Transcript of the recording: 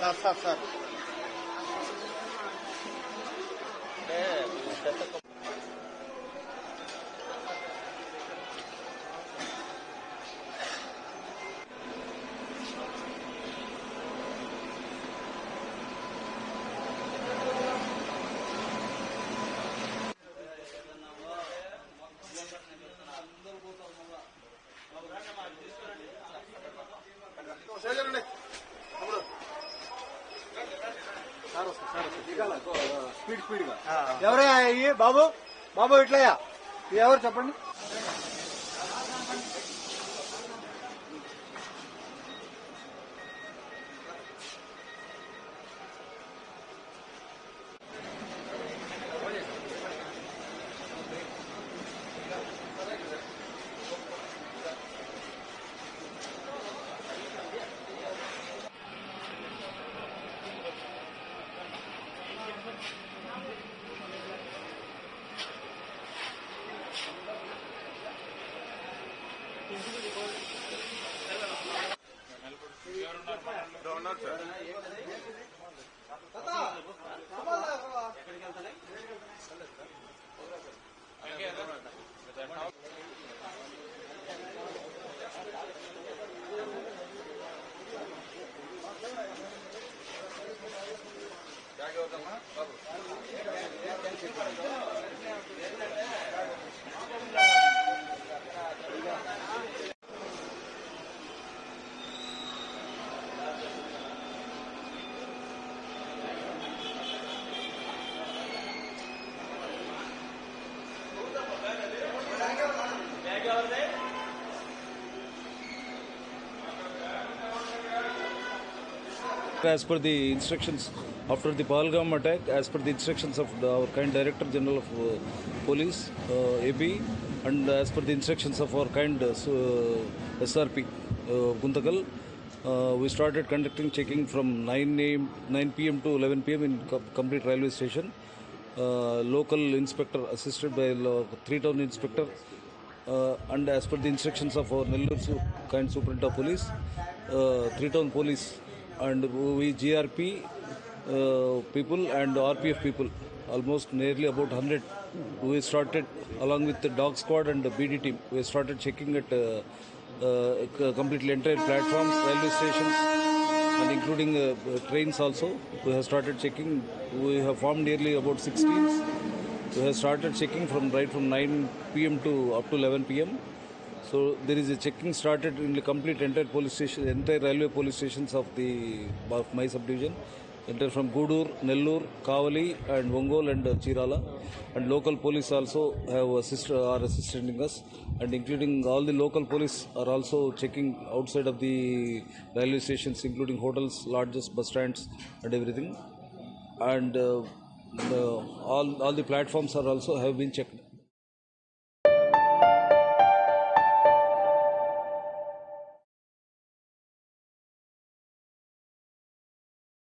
Sat, sat, sat. Yeah, speed స్పీడ్గా ఎవరయ్యా బాబు? బాబు ఇట్లయ్యా? ఎవరు చెప్పండి? Honour sir As per the instructions after the Pahalgam attack, as per the instructions of the, our kind Director General of uh, Police, uh, AB, and as per the instructions of our kind uh, uh, SRP, uh, Guntakal, uh, we started conducting checking from 9 a.m. 9 p.m. to 11 p.m. in co- complete railway station. Uh, local inspector assisted by three town inspector uh, and as per the instructions of our Nellore kind superintendent of police, uh, three town police and we GRP uh, people and RPF people, almost nearly about 100. We started along with the dog squad and the BD team. We started checking at uh, uh, completely entire platforms, railway stations, and including uh, trains also. We have started checking. We have formed nearly about six teams. We have started checking from right from 9 p.m. to up to 11 p.m. So there is a checking started in the complete entire police station, entire railway police stations of the of my subdivision. Entire from Gudur, Nellore, Kavali, and Ongol and uh, Chirala, and local police also have assist are assisting us, and including all the local police are also checking outside of the railway stations, including hotels, lodges, bus stands, and everything. And uh, the, all all the platforms are also have been checked